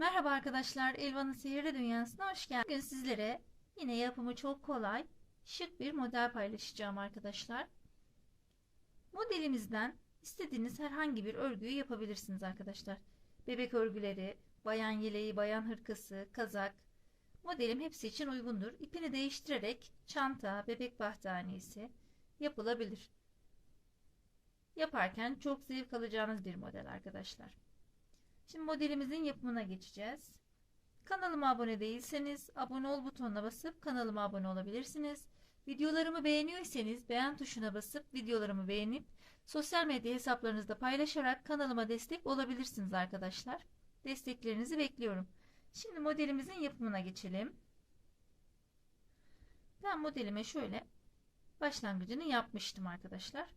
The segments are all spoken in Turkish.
Merhaba arkadaşlar, Elvan'ın Sihirli Dünyası'na hoş geldiniz. Bugün sizlere yine yapımı çok kolay, şık bir model paylaşacağım arkadaşlar. Modelimizden istediğiniz herhangi bir örgüyü yapabilirsiniz arkadaşlar. Bebek örgüleri, bayan yeleği, bayan hırkası, kazak. Modelim hepsi için uygundur. İpini değiştirerek çanta, bebek battaniyesi yapılabilir. Yaparken çok zevk alacağınız bir model arkadaşlar. Şimdi modelimizin yapımına geçeceğiz. Kanalıma abone değilseniz abone ol butonuna basıp kanalıma abone olabilirsiniz. Videolarımı beğeniyorsanız beğen tuşuna basıp videolarımı beğenip sosyal medya hesaplarınızda paylaşarak kanalıma destek olabilirsiniz arkadaşlar. Desteklerinizi bekliyorum. Şimdi modelimizin yapımına geçelim. Ben modelime şöyle başlangıcını yapmıştım arkadaşlar.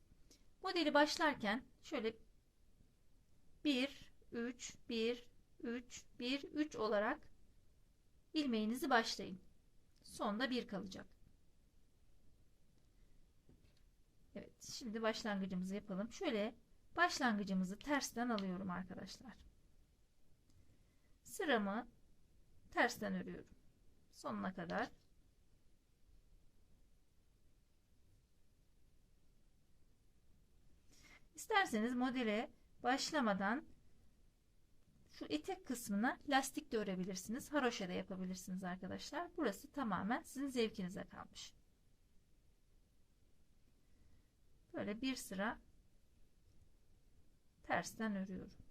Modeli başlarken şöyle 1 3 1 3 1 3 olarak ilmeğinizi başlayın. Sonda 1 kalacak. Evet, şimdi başlangıcımızı yapalım. Şöyle başlangıcımızı tersten alıyorum arkadaşlar. Sıramı tersten örüyorum. Sonuna kadar. İsterseniz modele başlamadan etek kısmına lastik de örebilirsiniz. Haroşa da yapabilirsiniz arkadaşlar. Burası tamamen sizin zevkinize kalmış. Böyle bir sıra tersten örüyorum.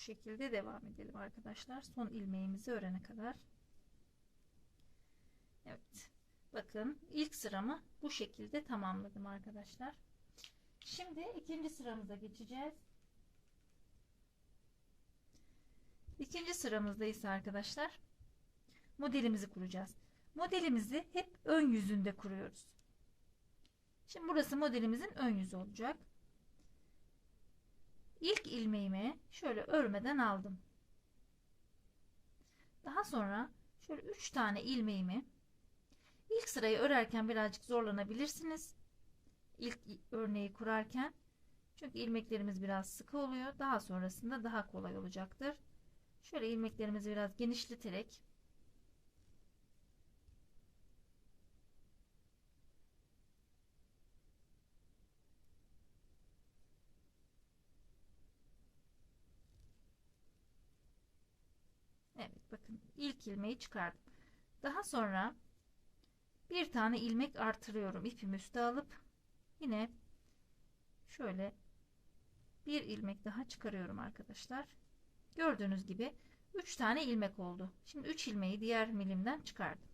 Bu şekilde devam edelim arkadaşlar. Son ilmeğimizi örene kadar. Evet. Bakın ilk sıramı bu şekilde tamamladım arkadaşlar. Şimdi ikinci sıramıza geçeceğiz. İkinci sıramızda ise arkadaşlar modelimizi kuracağız. Modelimizi hep ön yüzünde kuruyoruz. Şimdi burası modelimizin ön yüzü olacak. İlk ilmeğimi şöyle örmeden aldım. Daha sonra şöyle 3 tane ilmeğimi ilk sırayı örerken birazcık zorlanabilirsiniz. İlk örneği kurarken. Çünkü ilmeklerimiz biraz sıkı oluyor. Daha sonrasında daha kolay olacaktır. Şöyle ilmeklerimizi biraz genişleterek Evet bakın ilk ilmeği çıkardım. Daha sonra bir tane ilmek artırıyorum. İpimi üste alıp yine şöyle bir ilmek daha çıkarıyorum arkadaşlar. Gördüğünüz gibi 3 tane ilmek oldu. Şimdi 3 ilmeği diğer milimden çıkardım.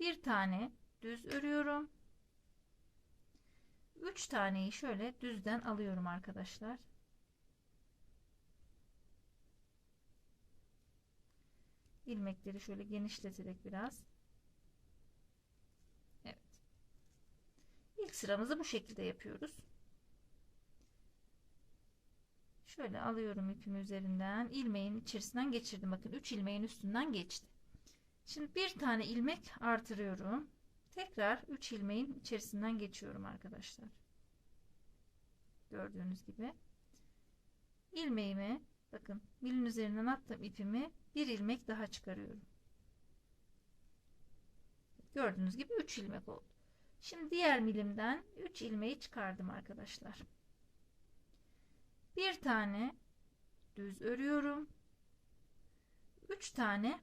Bir tane düz örüyorum. 3 taneyi şöyle düzden alıyorum arkadaşlar. İlmekleri şöyle genişleterek biraz. Evet. İlk sıramızı bu şekilde yapıyoruz. Şöyle alıyorum ipimi üzerinden ilmeğin içerisinden geçirdim. Bakın 3 ilmeğin üstünden geçti. Şimdi bir tane ilmek artırıyorum. Tekrar 3 ilmeğin içerisinden geçiyorum arkadaşlar. Gördüğünüz gibi. ilmeğimi bakın milin üzerinden attım ipimi bir ilmek daha çıkarıyorum. Gördüğünüz gibi 3 ilmek oldu. Şimdi diğer milimden 3 ilmeği çıkardım arkadaşlar. Bir tane düz örüyorum. 3 tane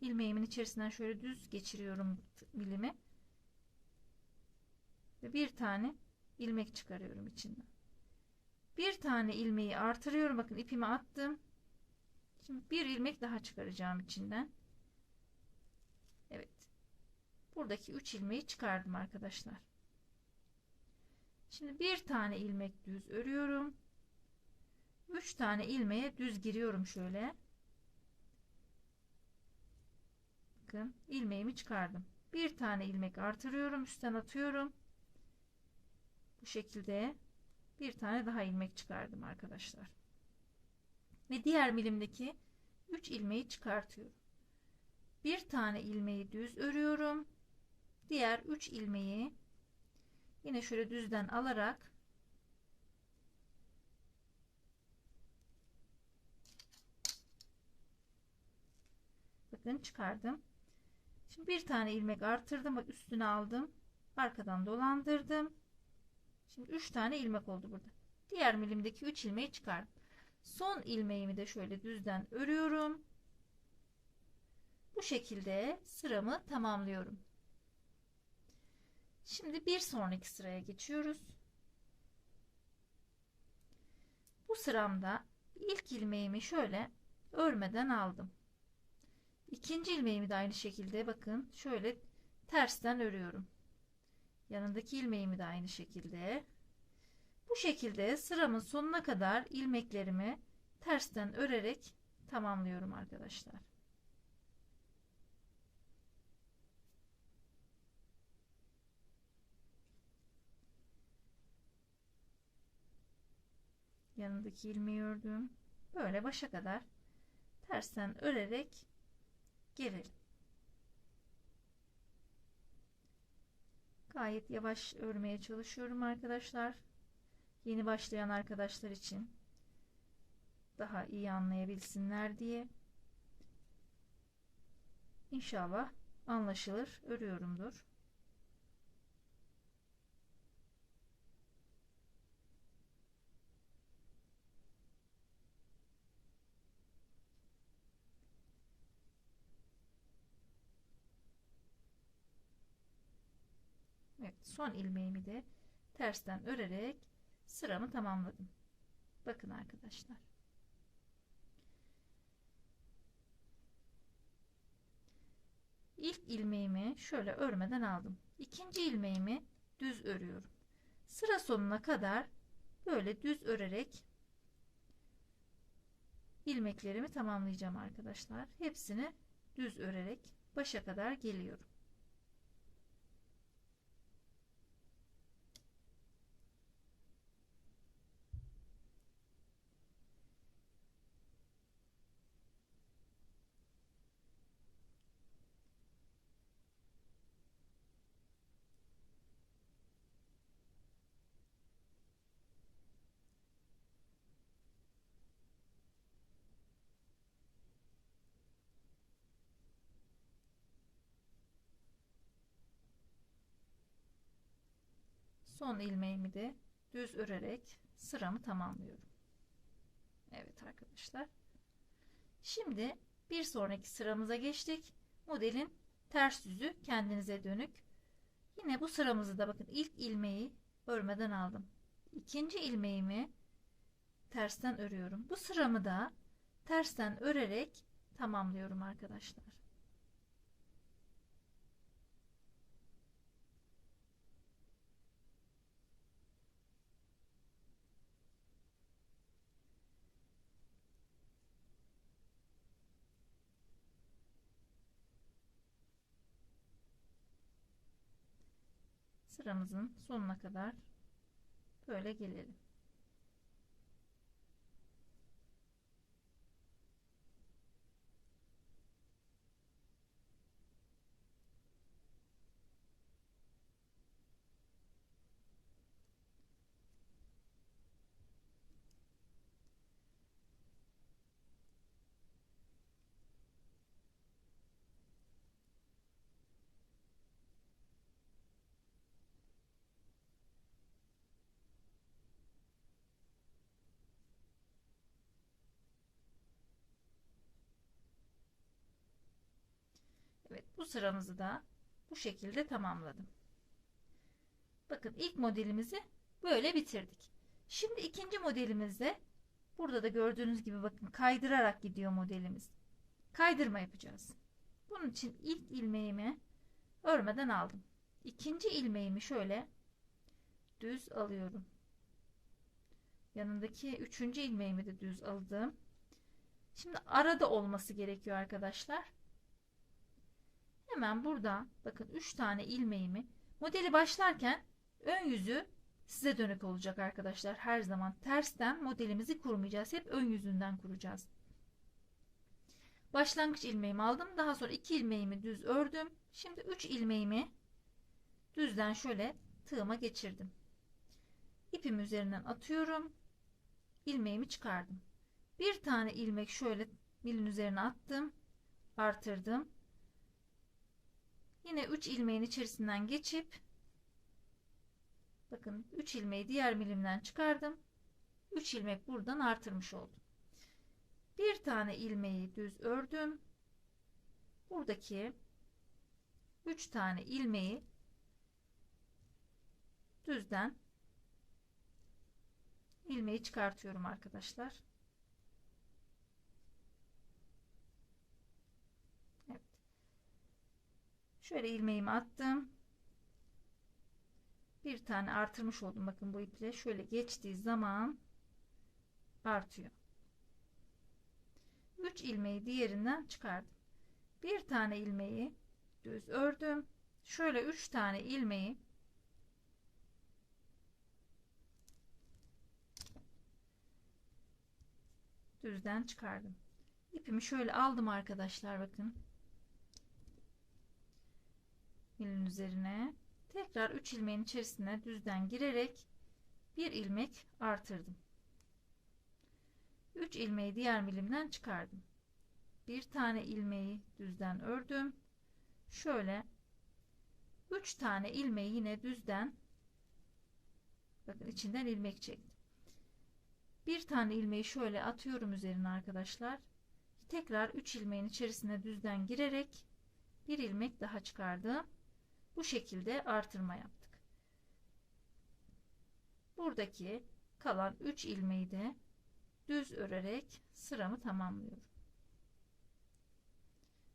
ilmeğimin içerisinden şöyle düz geçiriyorum milimi. Ve bir tane ilmek çıkarıyorum içinden. Bir tane ilmeği artırıyorum. Bakın ipimi attım. Şimdi bir ilmek daha çıkaracağım içinden. Evet. Buradaki 3 ilmeği çıkardım arkadaşlar. Şimdi bir tane ilmek düz örüyorum. 3 tane ilmeğe düz giriyorum şöyle. bakın ilmeğimi çıkardım. Bir tane ilmek artırıyorum. Üstten atıyorum. Bu şekilde bir tane daha ilmek çıkardım arkadaşlar. Ve diğer milimdeki 3 ilmeği çıkartıyorum. Bir tane ilmeği düz örüyorum. Diğer 3 ilmeği yine şöyle düzden alarak bakın çıkardım. Şimdi bir tane ilmek artırdım. Bak üstüne aldım. Arkadan dolandırdım. Şimdi 3 tane ilmek oldu burada. Diğer milimdeki 3 ilmeği çıkardım. Son ilmeğimi de şöyle düzden örüyorum. Bu şekilde sıramı tamamlıyorum. Şimdi bir sonraki sıraya geçiyoruz. Bu sıramda ilk ilmeğimi şöyle örmeden aldım. İkinci ilmeğimi de aynı şekilde bakın şöyle tersten örüyorum. Yanındaki ilmeğimi de aynı şekilde. Bu şekilde sıramın sonuna kadar ilmeklerimi tersten örerek tamamlıyorum arkadaşlar. Yanındaki ilmeği ördüm. Böyle başa kadar tersten örerek gelelim. Gayet yavaş örmeye çalışıyorum arkadaşlar. Yeni başlayan arkadaşlar için daha iyi anlayabilsinler diye. İnşallah anlaşılır örüyorumdur. Evet, son ilmeğimi de tersten örerek sıramı tamamladım. Bakın arkadaşlar. İlk ilmeğimi şöyle örmeden aldım. İkinci ilmeğimi düz örüyorum. Sıra sonuna kadar böyle düz örerek ilmeklerimi tamamlayacağım arkadaşlar. Hepsini düz örerek başa kadar geliyorum. Son ilmeğimi de düz örerek sıramı tamamlıyorum. Evet arkadaşlar. Şimdi bir sonraki sıramıza geçtik. Modelin ters yüzü kendinize dönük. Yine bu sıramızı da bakın ilk ilmeği örmeden aldım. İkinci ilmeğimi tersten örüyorum. Bu sıramı da tersten örerek tamamlıyorum arkadaşlar. Sıramızın sonuna kadar böyle gelelim. Evet bu sıramızı da bu şekilde tamamladım. Bakın ilk modelimizi böyle bitirdik. Şimdi ikinci modelimizde burada da gördüğünüz gibi bakın kaydırarak gidiyor modelimiz. Kaydırma yapacağız. Bunun için ilk ilmeğimi örmeden aldım. İkinci ilmeğimi şöyle düz alıyorum. Yanındaki üçüncü ilmeğimi de düz aldım. Şimdi arada olması gerekiyor arkadaşlar. Hemen burada bakın 3 tane ilmeğimi modeli başlarken ön yüzü size dönük olacak arkadaşlar. Her zaman tersten modelimizi kurmayacağız. Hep ön yüzünden kuracağız. Başlangıç ilmeğimi aldım. Daha sonra 2 ilmeğimi düz ördüm. Şimdi 3 ilmeğimi düzden şöyle tığıma geçirdim. İpim üzerinden atıyorum. ilmeğimi çıkardım. Bir tane ilmek şöyle milin üzerine attım. Artırdım. Yine 3 ilmeğin içerisinden geçip bakın 3 ilmeği diğer milimden çıkardım. 3 ilmek buradan artırmış oldum. Bir tane ilmeği düz ördüm. Buradaki 3 tane ilmeği düzden ilmeği çıkartıyorum arkadaşlar. Evet. Şöyle ilmeğimi attım. Bir tane artırmış oldum. Bakın bu iple şöyle geçtiği zaman artıyor. 3 ilmeği diğerinden çıkardım. Bir tane ilmeği düz ördüm. Şöyle 3 tane ilmeği düzden çıkardım. İpimi şöyle aldım arkadaşlar bakın. Milin üzerine tekrar 3 ilmeğin içerisine düzden girerek bir ilmek artırdım. 3 ilmeği diğer milimden çıkardım. Bir tane ilmeği düzden ördüm. Şöyle 3 tane ilmeği yine düzden bakın içinden ilmek çektim. Bir tane ilmeği şöyle atıyorum üzerine arkadaşlar. Tekrar 3 ilmeğin içerisine düzden girerek bir ilmek daha çıkardım. Bu şekilde artırma yaptık. Buradaki kalan 3 ilmeği de düz örerek sıramı tamamlıyorum.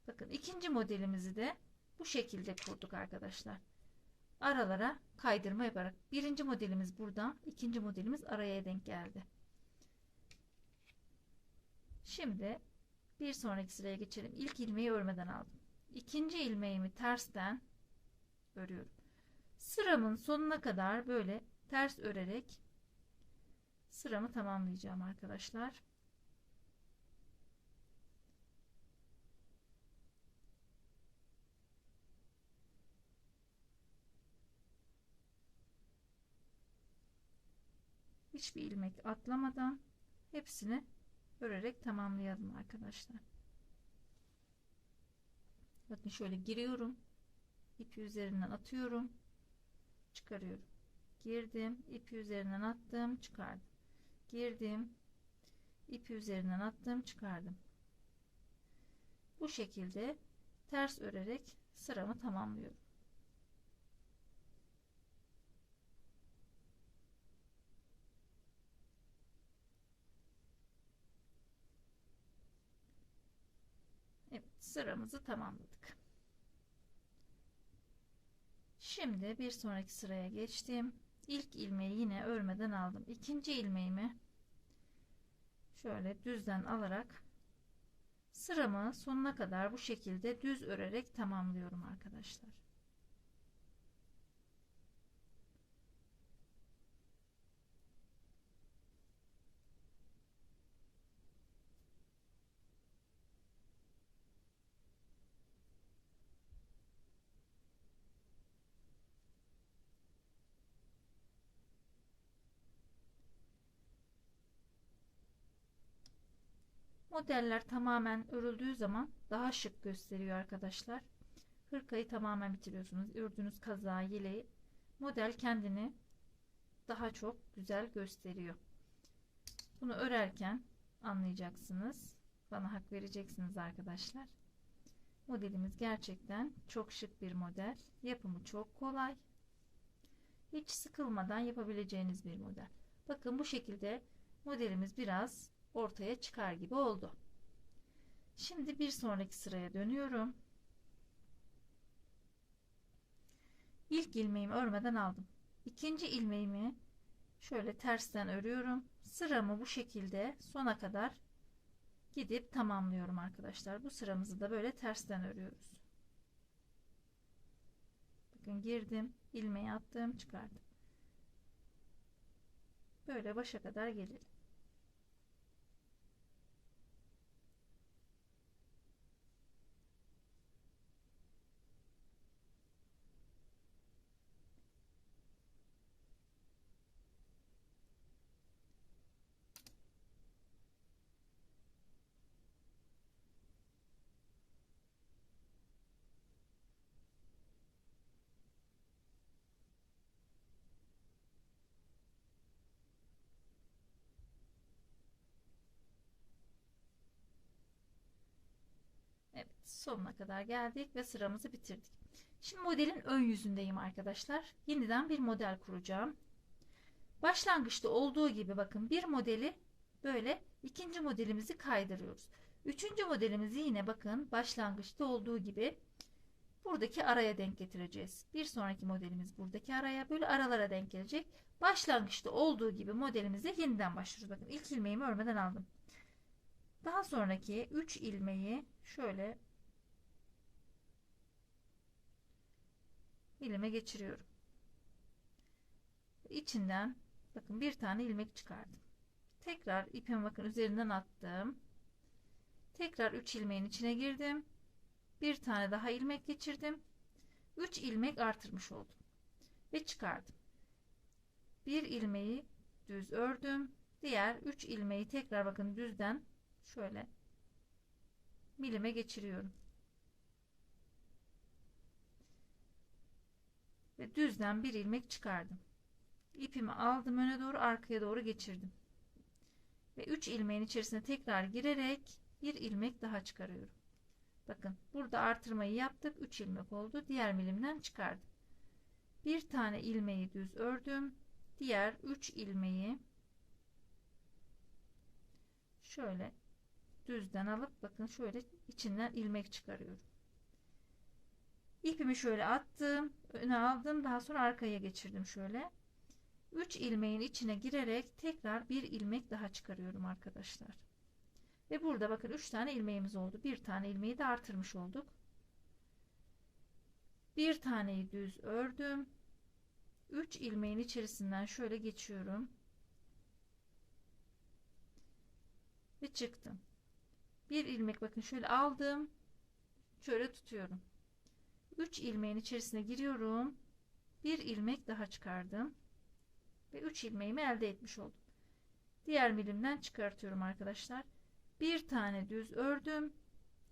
Bakın ikinci modelimizi de bu şekilde kurduk arkadaşlar. Aralara kaydırma yaparak birinci modelimiz buradan ikinci modelimiz araya denk geldi. Şimdi bir sonraki sıraya geçelim. İlk ilmeği örmeden aldım. İkinci ilmeğimi tersten örüyorum. Sıramın sonuna kadar böyle ters örerek sıramı tamamlayacağım arkadaşlar. Hiçbir ilmek atlamadan hepsini örerek tamamlayalım arkadaşlar. Bakın şöyle giriyorum. İpi üzerinden atıyorum. Çıkarıyorum. Girdim. ipi üzerinden attım. Çıkardım. Girdim. ipi üzerinden attım. Çıkardım. Bu şekilde ters örerek sıramı tamamlıyorum. sıramızı tamamladık. Şimdi bir sonraki sıraya geçtim. İlk ilmeği yine örmeden aldım. İkinci ilmeğimi şöyle düzden alarak sıramı sonuna kadar bu şekilde düz örerek tamamlıyorum arkadaşlar. Modeller tamamen örüldüğü zaman daha şık gösteriyor arkadaşlar. Hırkayı tamamen bitiriyorsunuz. Ördüğünüz kazağı, yeleği. Model kendini daha çok güzel gösteriyor. Bunu örerken anlayacaksınız. Bana hak vereceksiniz arkadaşlar. Modelimiz gerçekten çok şık bir model. Yapımı çok kolay. Hiç sıkılmadan yapabileceğiniz bir model. Bakın bu şekilde modelimiz biraz ortaya çıkar gibi oldu. Şimdi bir sonraki sıraya dönüyorum. İlk ilmeğimi örmeden aldım. İkinci ilmeğimi şöyle tersten örüyorum. Sıramı bu şekilde sona kadar gidip tamamlıyorum arkadaşlar. Bu sıramızı da böyle tersten örüyoruz. Bakın girdim, ilmeği attım, çıkardım. Böyle başa kadar gelelim. Evet, sonuna kadar geldik ve sıramızı bitirdik. Şimdi modelin ön yüzündeyim arkadaşlar. Yeniden bir model kuracağım. Başlangıçta olduğu gibi bakın bir modeli böyle ikinci modelimizi kaydırıyoruz. Üçüncü modelimizi yine bakın başlangıçta olduğu gibi buradaki araya denk getireceğiz. Bir sonraki modelimiz buradaki araya böyle aralara denk gelecek. Başlangıçta olduğu gibi modelimize yeniden başlıyoruz. Bakın ilk ilmeğimi örmeden aldım. Daha sonraki 3 ilmeği şöyle ilime geçiriyorum. İçinden bakın bir tane ilmek çıkardım. Tekrar ipimi bakın üzerinden attım. Tekrar 3 ilmeğin içine girdim. Bir tane daha ilmek geçirdim. 3 ilmek artırmış oldum. Ve çıkardım. Bir ilmeği düz ördüm. Diğer 3 ilmeği tekrar bakın düzden şöyle milime geçiriyorum. Ve düzden bir ilmek çıkardım. İpimi aldım öne doğru arkaya doğru geçirdim. Ve 3 ilmeğin içerisine tekrar girerek bir ilmek daha çıkarıyorum. Bakın burada artırmayı yaptık. 3 ilmek oldu. Diğer milimden çıkardım. Bir tane ilmeği düz ördüm. Diğer 3 ilmeği şöyle düzden alıp bakın şöyle içinden ilmek çıkarıyorum. İpimi şöyle attım, öne aldım, daha sonra arkaya geçirdim şöyle. 3 ilmeğin içine girerek tekrar bir ilmek daha çıkarıyorum arkadaşlar. Ve burada bakın 3 tane ilmeğimiz oldu. Bir tane ilmeği de artırmış olduk. Bir taneyi düz ördüm. 3 ilmeğin içerisinden şöyle geçiyorum. Ve çıktım. Bir ilmek bakın şöyle aldım. Şöyle tutuyorum. 3 ilmeğin içerisine giriyorum. Bir ilmek daha çıkardım. Ve 3 ilmeğimi elde etmiş oldum. Diğer milimden çıkartıyorum arkadaşlar. Bir tane düz ördüm.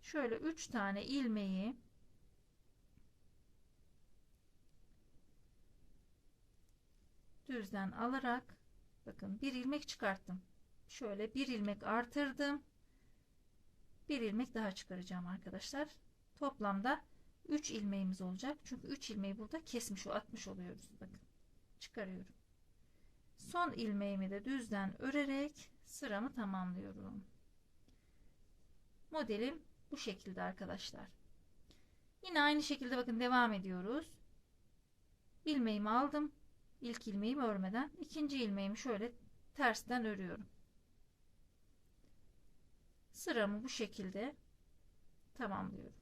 Şöyle 3 tane ilmeği düzden alarak bakın bir ilmek çıkarttım. Şöyle bir ilmek artırdım. Bir ilmek daha çıkaracağım arkadaşlar. Toplamda 3 ilmeğimiz olacak. Çünkü 3 ilmeği burada kesmiş atmış oluyoruz. Bakın çıkarıyorum. Son ilmeğimi de düzden örerek sıramı tamamlıyorum. Modelim bu şekilde arkadaşlar. Yine aynı şekilde bakın devam ediyoruz. İlmeğimi aldım. İlk ilmeğimi örmeden ikinci ilmeğimi şöyle tersten örüyorum. Sıramı bu şekilde tamamlıyorum.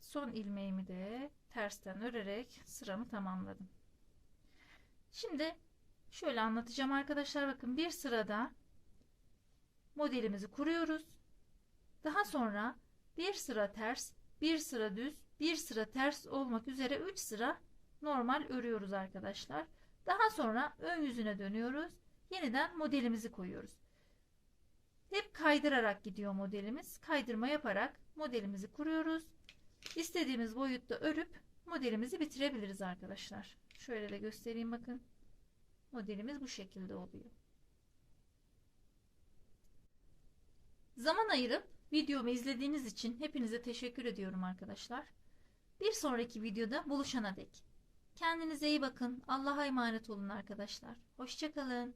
Son ilmeğimi de tersten örerek sıramı tamamladım. Şimdi şöyle anlatacağım arkadaşlar bakın bir sırada modelimizi kuruyoruz. Daha sonra bir sıra ters, bir sıra düz, bir sıra ters olmak üzere 3 sıra normal örüyoruz arkadaşlar. Daha sonra ön yüzüne dönüyoruz. Yeniden modelimizi koyuyoruz. Hep kaydırarak gidiyor modelimiz. Kaydırma yaparak modelimizi kuruyoruz. İstediğimiz boyutta örüp modelimizi bitirebiliriz arkadaşlar. Şöyle de göstereyim bakın. Modelimiz bu şekilde oluyor. Zaman ayırıp videomu izlediğiniz için hepinize teşekkür ediyorum arkadaşlar. Bir sonraki videoda buluşana dek. Kendinize iyi bakın. Allah'a emanet olun arkadaşlar. Hoşçakalın.